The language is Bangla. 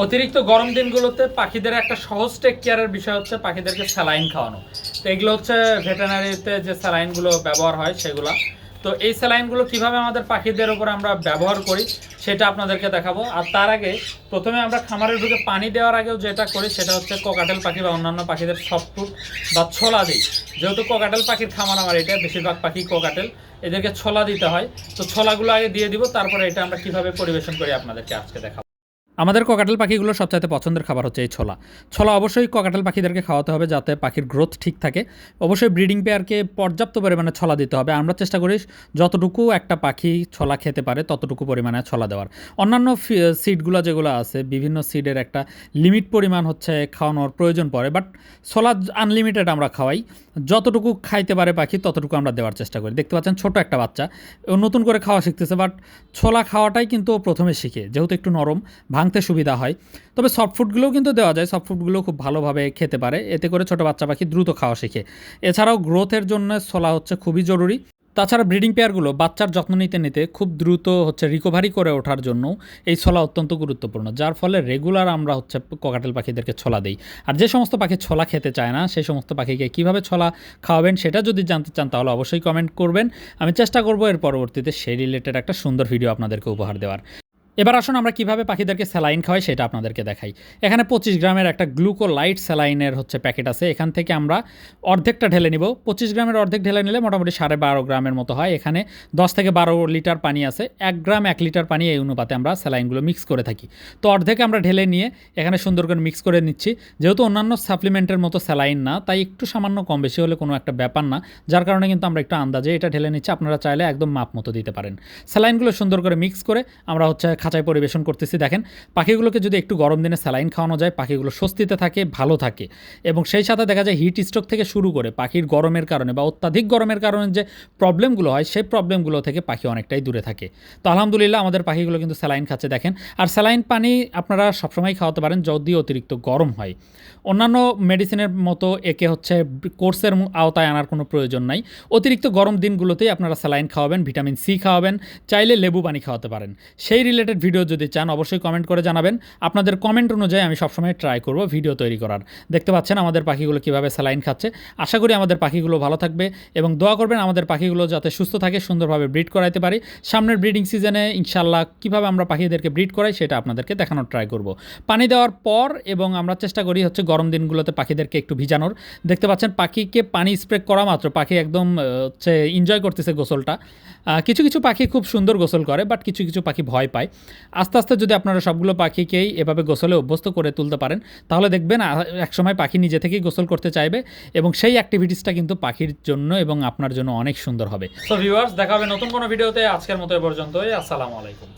অতিরিক্ত গরম দিনগুলোতে পাখিদের একটা সহজ টেক কেয়ারের বিষয় হচ্ছে পাখিদেরকে স্যালাইন খাওয়ানো। তো এগুলো হচ্ছে ভেটেনারিতে যে স্যালাইনগুলো ব্যবহার হয় সেগুলো। তো এই স্যালাইনগুলো কীভাবে আমাদের পাখিদের ওপর আমরা ব্যবহার করি সেটা আপনাদেরকে দেখাবো। আর তার আগে প্রথমে আমরা খামারের ঢুকে পানি দেওয়ার আগেও যেটা করি সেটা হচ্ছে কোকাটেল পাখি বা অন্যান্য পাখিদের সফটফুড বা ছোলা দিই। যেহেতু কোকাটেল পাখির খামার আমার এটা, বেশিরভাগ পাখি কোকাটেল এদেরকে ছোলা দিতে হয়। তো ছোলাগুলো আগে দিয়ে দিব, তারপরে এটা আমরা কীভাবে পরিবেশন করি আপনাদেরকে আজকে দেখাবো। আমাদের ককাটাল পাখিগুলো সবচাইতে পছন্দের খাবার হচ্ছে এই ছোলা। ছোলা অবশ্যই ককাটাল পাখিদেরকে খাওয়াতে হবে যাতে পাখির গ্রোথ ঠিক থাকে। অবশ্যই ব্রিডিং পেয়ারকে পর্যাপ্ত পরিমাণে ছোলা দিতে হবে। আমরা চেষ্টা করি যতটুকু একটা পাখি ছোলা খেতে পারে ততটুকু পরিমাণে ছোলা দেওয়ার। অন্যান্য সিডগুলো যেগুলো আছে, বিভিন্ন সিডের একটা লিমিট পরিমাণ হচ্ছে খাওয়ানোর প্রয়োজন পড়ে। বাট ছোলা আনলিমিটেড আমরা খাওয়াই। যতটুকু খাইতে পারে পাখি, ততটুকু আমরা দেওয়ার চেষ্টা করি। দেখতে পাচ্ছেন ছোট একটা বাচ্চা। নতুন করে খাওয়া শিখতেছে বাট ছোলা খাওয়াটাই কিন্তু প্রথমে শিখে, যেহেতু একটু নরম ভাঙতে সুবিধা হয়। তবে সফট ফুডগুলোও কিন্তু দেওয়া যায়। সফট ফুডগুলো খুব ভালোভাবে খেতে পারে। এতে করে ছোটো বাচ্চা পাখি দ্রুত খাওয়া শিখে। এছাড়াও গ্রোথের জন্য ছোলা হচ্ছে খুবই জরুরি। তাছাড়া ব্রিডিং পেয়ারগুলো বাচ্চার যত্ন নিতে নিতে খুব দ্রুত হচ্ছে রিকভারি করে ওঠার জন্য এই ছোলা অত্যন্ত গুরুত্বপূর্ণ। যার ফলে রেগুলার আমরা হচ্ছে ককাটেল পাখিদেরকে ছোলা দিই। আর যে সমস্ত পাখি ছোলা খেতে চায় না, সেই সমস্ত পাখিকে কীভাবে ছোলা খাওয়াবেন সেটা যদি জানতে চান তাহলে অবশ্যই কমেন্ট করবেন। আমি চেষ্টা করব এর পরবর্তীতে সেই রিলেটেড একটা সুন্দর ভিডিও আপনাদেরকে উপহার দেওয়ার। এবার আসুন আমরা কীভাবে পাখিদেরকে স্যালাইন খাওয়াই সেটা আপনাদেরকে দেখাই। এখানে পঁচিশ গ্রামের একটা গ্লুকোলাইট স্যালাইনের হচ্ছে প্যাকেট আছে। এখান থেকে আমরা অর্ধেকটা ঢেলে নিব। পঁচিশ গ্রামের অর্ধেক ঢেলে নিলে মোটামুটি সাড়ে বারো গ্রামের মতো হয়। এখানে দশ থেকে বারো লিটার পানি আছে। এক গ্রাম এক লিটার পানি এই অনুপাতে আমরা স্যালাইনগুলো মিক্স করে থাকি। তো অর্ধেক আমরা ঢেলে নিয়ে এখানে সুন্দর করে মিক্স করে নিচ্ছি। যেহেতু অন্যান্য সাপ্লিমেন্টের মতো স্যালাইন না, তাই একটু সামান্য কম বেশি হলে কোনো একটা ব্যাপার না। যার কারণে কিন্তু আমরা একটু আন্দাজে এটা ঢেলে নিচ্ছি। আপনারা চাইলে একদম মাপ মতো দিতে পারেন। স্যালাইনগুলো সুন্দর করে মিক্স করে আমরা হচ্ছে খাঁচায় পরিবেশন করতেছি। দেখেন, পাখিগুলোকে যদি একটু গরম দিনে স্যালাইন খাওয়ানো যায়, পাখিগুলো স্বস্তিতে থাকে, ভালো থাকে। এবং সেই সাথে দেখা যায় হিট স্ট্রোক থেকে শুরু করে পাখির গরমের কারণে বা অত্যাধিক গরমের কারণে যে প্রবলেমগুলো হয়, সেই প্রবলেমগুলো থেকে পাখি অনেকটাই দূরে থাকে। তো আলহামদুলিল্লাহ, আমাদের পাখিগুলো কিন্তু স্যালাইন খাচ্ছে। দেখেন, আর স্যালাইন পানি আপনারা সবসময় খাওয়াতে পারেন যদি অতিরিক্ত গরম হয়। অন্যান্য মেডিসিনের মতো একে হচ্ছে কোর্সের আওতায় আনার কোনো প্রয়োজন নাই। অতিরিক্ত গরম দিনগুলোতেই আপনারা স্যালাইন খাওয়াবেন, ভিটামিন সি খাওয়াবেন, চাইলে লেবু পানি খাওয়াতে পারেন। সেই রিলেটেড ভিডিও যদি চান, অবশ্যই কমেন্ট করে জানাবেন। আপনাদের কমেন্ট অনুযায়ী আমি সবসময় ট্রাই করব ভিডিও তৈরি করার। দেখতে পাচ্ছেন আমাদের পাখিগুলো কীভাবে স্যালাইন খাচ্ছে। আশা করি আমাদের পাখিগুলো ভালো থাকবে এবং দোয়া করবেন আমাদের পাখিগুলো যাতে সুস্থ থাকে, সুন্দরভাবে ব্রিড করাইতে পারি। সামনের ব্রিডিং সিজনে ইনশাল্লাহ কীভাবে আমরা পাখিদেরকে ব্রিড করাই সেটা আপনাদেরকে দেখানোর ট্রাই করব। পানি দেওয়ার পর এবং আমরা চেষ্টা করি হচ্ছে গরম দিনগুলোতে পাখিদেরকে একটু ভিজানোর। দেখতে পাচ্ছেন পাখিকে পানি স্প্রে করা মাত্র। পাখি একদম হচ্ছে এনজয় করতেছে গোসলটা। কিছু কিছু পাখি খুব সুন্দর গোসল করে বাট কিছু কিছু পাখি ভয় পায়। আস্তে আস্তে যদি আপনারা সবগুলো পাখিকেই এভাবে গোসলে অভ্যস্ত করে তুলতে পারেন, তাহলে দেখবেন একসময় পাখি নিজে থেকেই গোসল করতে চাইবে এবং সেই অ্যাক্টিভিটিসটা কিন্তু পাখির জন্য এবং আপনার জন্য অনেক সুন্দর হবে। সো ভিউয়ার্স দেখা হবে নতুন কোনো ভিডিওতে আজকের মতো এ পর্যন্তই। আসসালামু আলাইকুম।